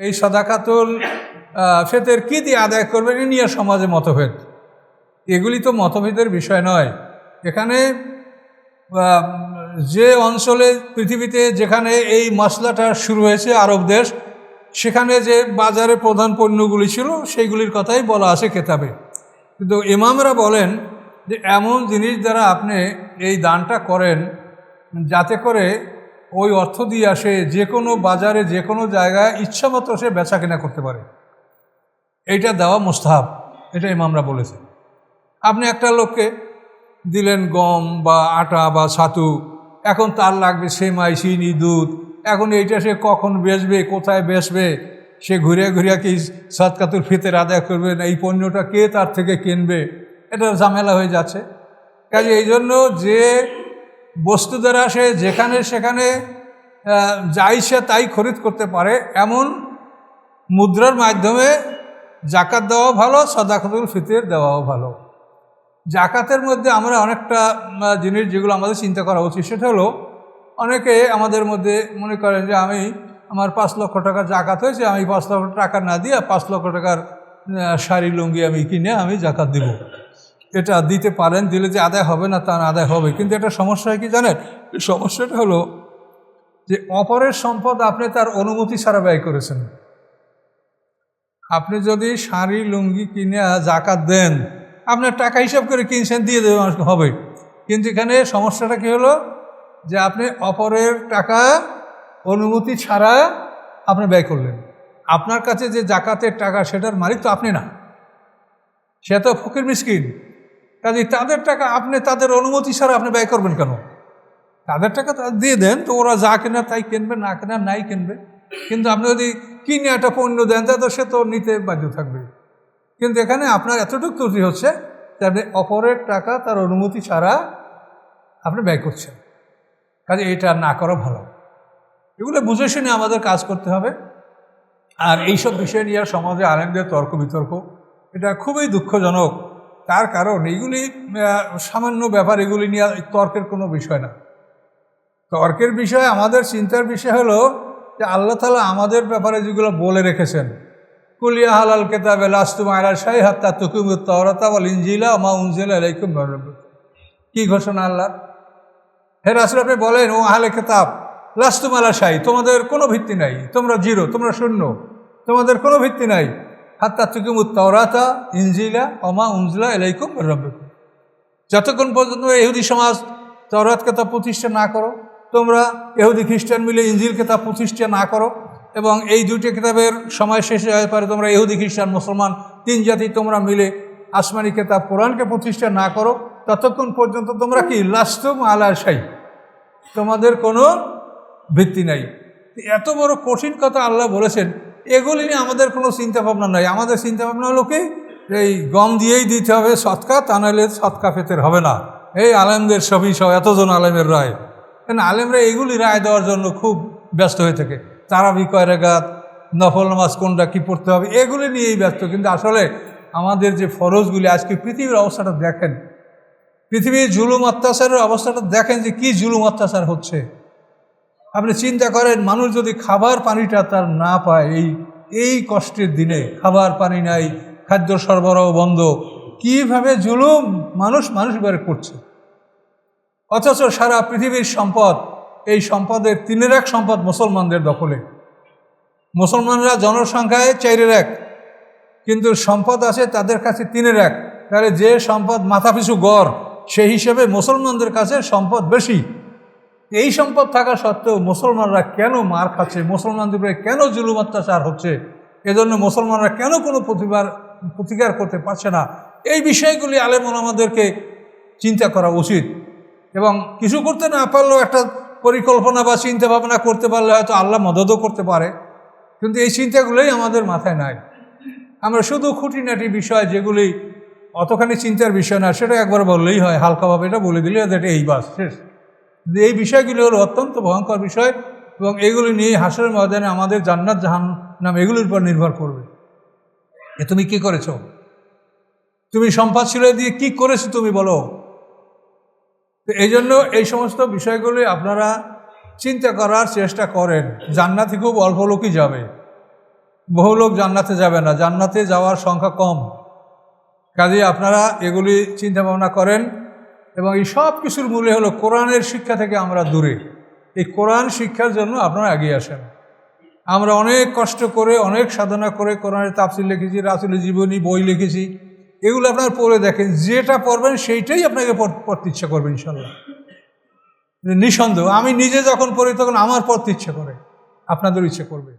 এই সদাকাতুল ফেতের কী দিয়ে আদায় করবেন এ নিয়ে সমাজে মতভেদ। এগুলি তো মতভেদের বিষয় নয়। এখানে যে অঞ্চলে, পৃথিবীতে যেখানে এই মশলাটা শুরু হয়েছে, আরব দেশ, সেখানে যে বাজারে প্রধান পণ্যগুলি ছিল, সেইগুলির কথাই বলা আছে কেতাবে। কিন্তু ইমামরা বলেন যে, এমন জিনিস দ্বারা আপনি এই দানটা করেন, যাতে করে ওই অর্থ দিয়ে আসে যে কোনো বাজারে, যে কোনো জায়গায় ইচ্ছামতো সে বেচা কেনা করতে পারে। এইটা দেওয়া মোস্তাহাব, এটা ইমামরা বলেছে। আপনি একটা লোককে দিলেন গম বা আটা বা ছাতু, এখন তার লাগবে সেমাই চিনি দুধ, এখন এইটা সে কখন বেচবে, কোথায় বেচবে? সে ঘুরে ঘুরে কি সৎকাতুর ফিতের আদায় করবে না? এই পণ্যটা কে তার থেকে কিনবে? এটা ঝামেলা হয়ে যাচ্ছে। কাজে এই জন্য যে বস্তু দ্বারা সে যেখানে সেখানে যাই সে তাই খরিদ করতে পারে, এমন মুদ্রার মাধ্যমে জাকাত দেওয়া ভালো, সদাকাতুল ফিতের দেওয়াও ভালো। জাকাতের মধ্যে আমরা অনেকটা জিনিস যেগুলো আমাদের চিন্তা করা উচিত, সেটা হলো, অনেকে আমাদের মধ্যে মনে করেন যে আমি আমার পাঁচ লক্ষ টাকা জাকাত হয়েছে, আমি পাঁচ লক্ষ টাকা না দিয়ে পাঁচ লক্ষ টাকার শাড়ি লুঙ্গি আমি কিনে আমি জাকাত দিব। এটা দিতে পারেন, দিলে যে আদায় হবে না তা না, আদায় হবে। কিন্তু এটা সমস্যা হয় কি জানেন? সমস্যাটা হলো যে অপরের সম্পদ আপনি তার অনুমতি ছাড়া ব্যয় করেছেন। আপনি যদি শাড়ি, লুঙ্গি কিনে জাকাত দেন, আপনার টাকা হিসাব করে কিনছেন, দিয়ে দেবে মানুষকে হবে। কিন্তু এখানে সমস্যাটা কী হলো? যে আপনি অপরের টাকা অনুমতি ছাড়া আপনি ব্যয় করলেন। আপনার কাছে যে জাকাতের টাকা, সেটার মালিক তো আপনি না। সে তো ফকির মিসকিন। কাজে তাদের টাকা আপনি তাদের অনুমতি ছাড়া আপনি ব্যয় করবেন কেন? তাদের টাকা তা দিয়ে দেন, তো ওরা যা কেনার তাই কিনবে, না কেনার নাই কিনবে। কিন্তু আপনি যদি কিনে একটা পণ্য দেন, তা তো সে তো নিতে বাধ্য থাকবে। কিন্তু এখানে আপনার এতটুকু ত্রুটি হচ্ছে যে আপনি অপরের টাকা তার অনুমতি ছাড়া আপনি ব্যয় করছেন। কাজে এটা না করা ভালো। এগুলো বুঝে শুনে আমাদের কাজ করতে হবে। আর এইসব বিষয় নিয়ে সমাজে আলেমদের তর্ক বিতর্ক, এটা খুবই দুঃখজনক। তার কারণ এইগুলি আহ, সামান্য ব্যাপার এগুলি নিয়ে তর্কের কোনো বিষয় না। তর্কের বিষয় আমাদের চিন্তার বিষয় হলো যে আল্লাহ তালা আমাদের ব্যাপারে যেগুলো বলে রেখেছেন কুলিয়া হালাল কেতাবে লাস্তু মায়রা শাহী হাত্তা তুকুম তরতা বল ইঞ্জিলা মা উনজিলা আলাইকুম কি ঘোষণা আল্লাহ হে রাসুল আপনি বলেন ও আহলে কেতাব লাস্তুমালা শাহী তোমাদের কোনো ভিত্তি নাই তোমরা জিরো তোমরা শূন্য তোমাদের কোনো ভিত্তি নাই। হাত্তা তুকুম ইঞ্জিলা অমা উনজিলা এলাইকুম রব্বিকুম যতক্ষণ পর্যন্ত এহুদি সমাজ তরাত কেতাব প্রতিষ্ঠা না করো, তোমরা এহুদি খ্রিস্টান মিলে ইঞ্জিল কেতাব প্রতিষ্ঠা না করো এবং এই দুইটি কিতাবের সময় শেষে হয়ে পারে তোমরা এহুদি খ্রিস্টান, মুসলমান, তিন জাতি তোমরা মিলে আসমানি কেতাব কোরআনকে প্রতিষ্ঠা না করো, ততক্ষণ পর্যন্ত তোমরা কি? লাস্তুম আলা শাই। তোমাদের কোনো ভিত্তি নাই। এত বড় কঠিন কথা আল্লাহ বলেছেন এগুলি নিয়ে আমাদের কোনো চিন্তা ভাবনা নাই। আমাদের চিন্তা ভাবনা হলো কি? এই গম দিয়েই দিতে হবে, সৎকা, তা নাহলে সৎকা ফেতের হবে না। এই আলেমদের সবই সব এতজন আলেমের রায়। কেন আলেমরা এগুলি রায় দেওয়ার জন্য খুব ব্যস্ত হয়ে থাকে। তারা বিকয় রেগাত নফল নামাজ কোনটা কী পড়তে হবে, এগুলি নিয়েই ব্যস্ত। কিন্তু আসলে আমাদের যে ফরজগুলি, আজকে পৃথিবীর অবস্থাটা দেখেন। পৃথিবীর জুলুম অত্যাচারের অবস্থাটা দেখেন যে কি জুলুম অত্যাচার হচ্ছে। আপনি চিন্তা করেন, মানুষ যদি খাবার পানিটা তার না পায়, এই এই কষ্টের দিনে খাবার পানি নাই, খাদ্য সরবরাহ বন্ধ, কীভাবে জুলুম মানুষ মানুষ বের করছে? অথচ সারা পৃথিবীর সম্পদ, এই সম্পদের তিনের এক সম্পদ মুসলমানদের দখলে। মুসলমানরা জনসংখ্যায় চাইরের এক, কিন্তু সম্পদ আছে তাদের কাছে তিনের এক। তাহলে যে সম্পদ মাথাপিছু গড়, সেই হিসেবে মুসলমানদের কাছে সম্পদ বেশি। এই সম্পদ থাকা সত্ত্বেও মুসলমানরা কেন মার খাচ্ছে? মুসলমানদের উপরে কেন জুলুম অত্যাচার হচ্ছে? এজন্য মুসলমানরা কেন কোনো প্রতিবার, প্রতিকার করতে পারছে না? এই বিষয়গুলি আলেম আমাদেরকে চিন্তা করা উচিত। এবং কিছু করতে না পারলেও একটা পরিকল্পনা বা চিন্তা ভাবনা করতে পারলে হয়তো আল্লাহ মদতও করতে পারে। কিন্তু এই চিন্তাগুলোই আমাদের মাথায় নাই। আমরা শুধু খুঁটিনাটি বিষয় যেগুলি অতখানি চিন্তার বিষয় না, সেটা একবার বললেই হয়, হালকাভাবে এটা বলে দিলে এটা এই বাস শেষ। এই বিষয়গুলি হলো অত্যন্ত ভয়ঙ্কর বিষয় এবং এগুলি নিয়ে হাসরের ময়দানে আমাদের জান্নাত জাহান নাম এগুলির উপর নির্ভর করবে। এ তুমি কি করেছ? তুমি সম্পদ ছিল দিয়ে কি করেছ তুমি বলো? তো এই জন্য এই সমস্ত বিষয়গুলি আপনারা চিন্তা করার চেষ্টা করেন। জান্নাতে খুব অল্প লোকই যাবে। বহু লোক জান্নাতে যাবে না। জান্নাতে যাওয়ার সংখ্যা কম। কাজে আপনারা এগুলি চিন্তা ভাবনা করেন। এবং এই সব কিছুর মূলে হলো কোরআনের শিক্ষা থেকে আমরা দূরে। এই কোরআন শিক্ষার জন্য আপনারা এগিয়ে আসেন। আমরা অনেক কষ্ট করে, অনেক সাধনা করে কোরআনের তাফসিল লিখেছি, রাসুলের জীবনী, বই লিখেছি। এগুলো আপনারা পড়ে দেখেন, যেটা পড়বেন সেইটাই আপনাকে পড়তে ইচ্ছা করবে ইনশাল্লাহ নিঃসন্দেহ, আমি নিজে যখন পড়ি তখন আমার পড়তে ইচ্ছে করে আপনাদের ইচ্ছে করবে।